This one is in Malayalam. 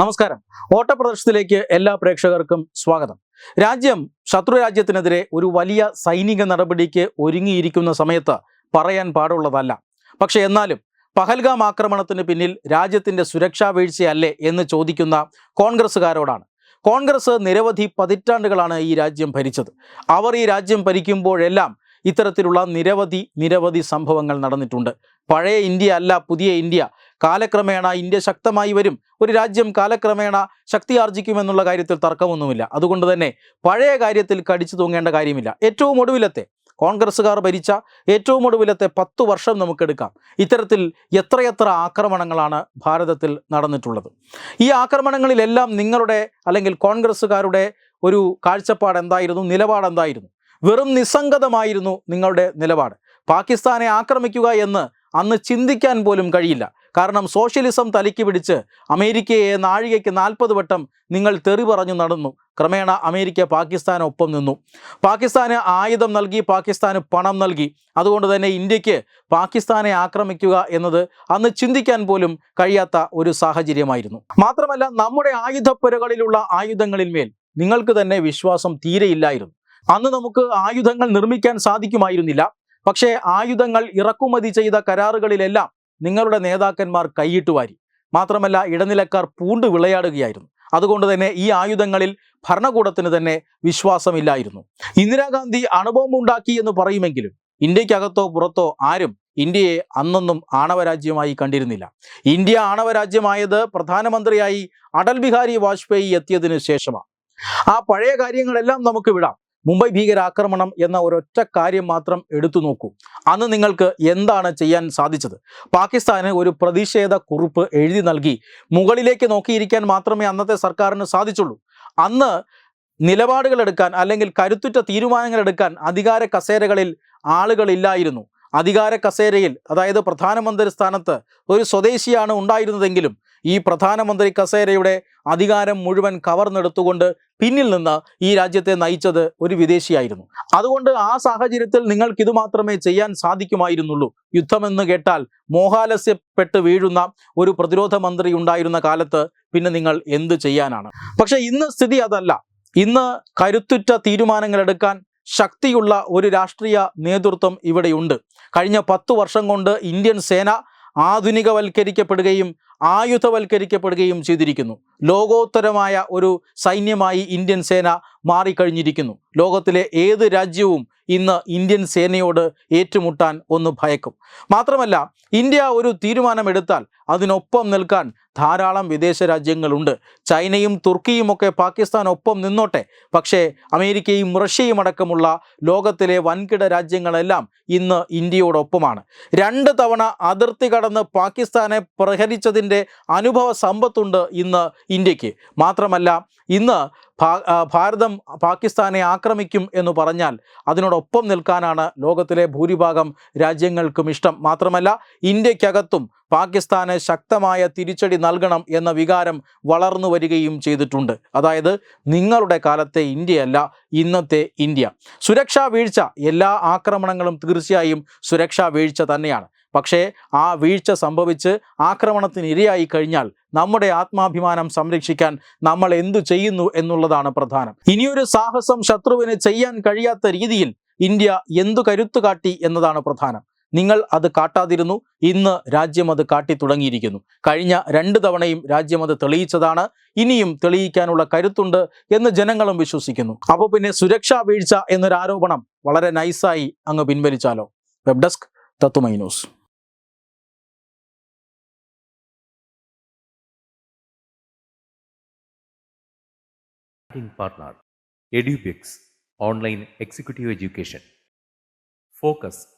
നമസ്കാരം. ഓട്ടപ്രദർശനത്തിലേക്ക് എല്ലാ പ്രേക്ഷകർക്കും സ്വാഗതം. രാജ്യം ശത്രു രാജ്യത്തിനെതിരെ ഒരു വലിയ സൈനിക നടപടിക്ക് ഒരുങ്ങിയിരിക്കുന്ന സമയത്ത് പറയാൻ പാടുള്ളതല്ല. പക്ഷെ എന്നാലും പഹൽഗാം ആക്രമണത്തിന് പിന്നിൽ രാജ്യത്തിന്റെ സുരക്ഷാ വീഴ്ചയല്ലേ എന്ന് ചോദിക്കുന്ന കോൺഗ്രസ്സുകാരോടാണ്. കോൺഗ്രസ് നിരവധി പതിറ്റാണ്ടുകളാണ് ഈ രാജ്യം ഭരിച്ചത്. അവർ ഈ രാജ്യം ഭരിക്കുമ്പോഴെല്ലാം ഇത്തരത്തിലുള്ള നിരവധി നിരവധി സംഭവങ്ങൾ നടന്നിട്ടുണ്ട്. പഴയ ഇന്ത്യ അല്ല പുതിയ ഇന്ത്യ. കാലക്രമേണ ഇന്ത്യ ശക്തമായി വരും. ഒരു രാജ്യം കാലക്രമേണ ശക്തി ആർജിക്കുമെന്നുള്ള കാര്യത്തിൽ തർക്കമൊന്നുമില്ല. അതുകൊണ്ട് തന്നെ പഴയ കാര്യത്തിൽ കടിച്ചു തൂങ്ങേണ്ട കാര്യമില്ല. ഏറ്റവും ഒടുവിലത്തെ കോൺഗ്രസ്സുകാർ ഭരിച്ച ഏറ്റവും ഒടുവിലത്തെ പത്തു വർഷം നമുക്കെടുക്കാം. ഇത്തരത്തിൽ എത്രയെത്ര ആക്രമണങ്ങളാണ് ഭാരതത്തിൽ നടന്നിട്ടുള്ളത്. ഈ ആക്രമണങ്ങളിലെല്ലാം നിങ്ങളുടെ അല്ലെങ്കിൽ കോൺഗ്രസ്സുകാരുടെ ഒരു കാഴ്ചപ്പാട് എന്തായിരുന്നു? നിലപാട് എന്തായിരുന്നു? വെറും നിസ്സംഗതമായിരുന്നു നിങ്ങളുടെ നിലപാട്. പാകിസ്ഥാനെ ആക്രമിക്കുക എന്ന് അന്ന് ചിന്തിക്കാൻ പോലും കഴിയില്ല. കാരണം സോഷ്യലിസം തലയ്ക്ക് പിടിച്ച് അമേരിക്കയെ നാഴികയ്ക്ക് നാൽപ്പത് വട്ടം നിങ്ങൾ തെറി പറഞ്ഞു നടന്നു. ക്രമേണ അമേരിക്ക പാകിസ്ഥാനൊപ്പം നിന്നു. പാകിസ്ഥാന് ആയുധം നൽകി പാകിസ്ഥാന് പണം നൽകി. അതുകൊണ്ട് തന്നെ ഇന്ത്യയ്ക്ക് പാകിസ്ഥാനെ ആക്രമിക്കുക എന്നത് അന്ന് ചിന്തിക്കാൻ പോലും കഴിയാത്ത ഒരു സാഹചര്യമായിരുന്നു. മാത്രമല്ല നമ്മുടെ ആയുധപ്പുരകളിലുള്ള ആയുധങ്ങളിന്മേൽ നിങ്ങൾക്ക് തന്നെ വിശ്വാസം തീരെയില്ലായിരുന്നു. അന്ന് നമുക്ക് ആയുധങ്ങൾ നിർമ്മിക്കാൻ സാധിക്കുമായിരുന്നില്ല. പക്ഷേ ആയുധങ്ങൾ ഇറക്കുമതി ചെയ്ത കരാറുകളിലെല്ലാം നിങ്ങളുടെ നേതാക്കന്മാർ കൈയിട്ട് വാരി. മാത്രമല്ല ഇടനിലക്കാർ പൂണ്ട് വിളയാടുകയായിരുന്നു. അതുകൊണ്ട് തന്നെ ഈ ആയുധങ്ങളിൽ ഭരണകൂടത്തിന് തന്നെ വിശ്വാസമില്ലായിരുന്നു. ഇന്ദിരാഗാന്ധി അണുബോംബ് ഉണ്ടാക്കി എന്ന് പറയുമെങ്കിലും ഇന്ത്യക്കകത്തോ പുറത്തോ ആരും ഇന്ത്യയെ അന്നൊന്നും ആണവരാജ്യമായി കണ്ടിരുന്നില്ല. ഇന്ത്യ ആണവരാജ്യമായത് പ്രധാനമന്ത്രിയായി അടൽ ബിഹാരി വാജ്പേയി എത്തിയതിനു ശേഷമാണ്. ആ പഴയ കാര്യങ്ങളെല്ലാം നമുക്ക് വിടാം. മുംബൈ ഭീകരാക്രമണം എന്ന ഒരൊറ്റ കാര്യം മാത്രം എടുത്തു നോക്കൂ. അന്ന് നിങ്ങൾക്ക് എന്താണ് ചെയ്യാൻ സാധിച്ചത്? പാകിസ്ഥാന് ഒരു പ്രതിഷേധ കുറിപ്പ് എഴുതി നൽകി. മുകളിലേക്ക് നോക്കിയിരിക്കാൻ മാത്രമേ അന്നത്തെ സർക്കാരിന് സാധിച്ചുള്ളൂ. അന്ന് നിലപാടുകൾ എടുക്കാൻ അല്ലെങ്കിൽ കരുത്തുറ്റ തീരുമാനങ്ങൾ എടുക്കാൻ അധികാര കസേരകളിൽ ആളുകളില്ലായിരുന്നു. അധികാര കസേരയിൽ അതായത് പ്രധാനമന്ത്രി സ്ഥാനത്ത് ഒരു സ്വദേശിയാണ് ഉണ്ടായിരുന്നതെങ്കിലും ഈ പ്രധാനമന്ത്രി കസേരയുടെ അധികാരം മുഴുവൻ കവർന്നെടുത്തുകൊണ്ട് പിന്നിൽ നിന്ന് ഈ രാജ്യത്തെ നയിച്ചത് ഒരു വിദേശിയായിരുന്നു. അതുകൊണ്ട് ആ സാഹചര്യത്തിൽ നിങ്ങൾക്ക് ഇത് മാത്രമേ ചെയ്യാൻ സാധിക്കുമായിരുന്നുള്ളൂ. യുദ്ധമെന്ന് കേട്ടാൽ മോഹാലസ്യപ്പെട്ട് വീഴുന്ന ഒരു പ്രതിരോധ മന്ത്രി ഉണ്ടായിരുന്ന കാലത്ത് പിന്നെ നിങ്ങൾ എന്ത് ചെയ്യാനാണ്? പക്ഷേ ഇന്ന് സ്ഥിതി അതല്ല. ഇന്ന് കരുത്തുറ്റ തീരുമാനങ്ങൾ എടുക്കാൻ ശക്തിയുള്ള ഒരു രാഷ്ട്രീയ നേതൃത്വം ഇവിടെയുണ്ട്. കഴിഞ്ഞ പത്തു വർഷം കൊണ്ട് ഇന്ത്യൻ സേന ആധുനികവൽക്കരിക്കപ്പെടുകയും ആയുധവൽക്കരിക്കപ്പെടുകയും ചെയ്തിരിക്കുന്നു. ലോകോത്തരമായ ഒരു സൈന്യമായി ഇന്ത്യൻ സേന മാറിക്കഴിഞ്ഞിരിക്കുന്നു. ലോകത്തിലെ ഏത് രാജ്യവും ഇന്ന് ഇന്ത്യൻ സേനയോട് ഏറ്റുമുട്ടാൻ ഒന്ന് ഭയക്കും. മാത്രമല്ല ഇന്ത്യ ഒരു തീരുമാനമെടുത്താൽ അതിനൊപ്പം നിൽക്കാൻ ധാരാളം വിദേശ രാജ്യങ്ങളുണ്ട്. ചൈനയും തുർക്കിയും ഒക്കെ പാകിസ്ഥാൻ ഒപ്പം നിന്നോട്ടെ. പക്ഷേ അമേരിക്കയും റഷ്യയും അടക്കമുള്ള ലോകത്തിലെ വൻകിട രാജ്യങ്ങളെല്ലാം ഇന്ന് ഇന്ത്യയോടൊപ്പമാണ്. രണ്ട് തവണ അതിർത്തി കടന്ന് പാകിസ്ഥാനെ പ്രഹരിച്ചതിന്റെ അനുഭവ സമ്പത്തുണ്ട് ഇന്ന് ഇന്ത്യയ്ക്ക്. മാത്രമല്ല ഇന്ന് ഭാരതം പാകിസ്ഥാനെ ആക്രമിക്കും എന്ന് പറഞ്ഞാൽ അതിനോടൊപ്പം നിൽക്കാനാണ് ലോകത്തിലെ ഭൂരിഭാഗം രാജ്യങ്ങൾക്കും ഇഷ്ടം. മാത്രമല്ല ഇന്ത്യക്കകത്തും പാകിസ്ഥാന് ശക്തമായ തിരിച്ചടി നൽകണം എന്ന വികാരം വളർന്നു വരികയും ചെയ്തിട്ടുണ്ട്. അതായത് നിങ്ങളുടെ കാലത്തെ ഇന്ത്യയല്ല ഇന്നത്തെ ഇന്ത്യ. സുരക്ഷാ വീഴ്ച എല്ലാ ആക്രമണങ്ങളും തീർച്ചയായും സുരക്ഷാ വീഴ്ച തന്നെയാണ്. പക്ഷേ ആ വീഴ്ച സംഭവിച്ച് ആക്രമണത്തിന് ഇരയായി കഴിഞ്ഞാൽ നമ്മുടെ ആത്മാഭിമാനം സംരക്ഷിക്കാൻ നമ്മൾ എന്തു ചെയ്യുന്നു എന്നുള്ളതാണ് പ്രധാനം. ഇനിയൊരു സാഹസം ശത്രുവിന് ചെയ്യാൻ കഴിയാത്ത രീതിയിൽ ഇന്ത്യ എന്തു കരുത്തു കാട്ടി എന്നതാണ് പ്രധാനം. നിങ്ങൾ അത് കാട്ടാതിരുന്നു. ഇന്ന് രാജ്യം അത് കാട്ടി തുടങ്ങിയിരിക്കുന്നു കഴിഞ്ഞ രണ്ട് തവണയും രാജ്യം അത് തെളിയിച്ചതാണ്. ഇനിയും തെളിയിക്കാനുള്ള കരുത്തുണ്ട് എന്ന് ജനങ്ങളും വിശ്വസിക്കുന്നു. അപ്പോൾ പിന്നെ സുരക്ഷാ വീഴ്ച എന്നൊരു ആരോപണം വളരെ നൈസായി അങ്ങ് പിൻവലിച്ചാലോ? വെബ് ഡെസ്ക് തത്തുമൈ news online executive education Education.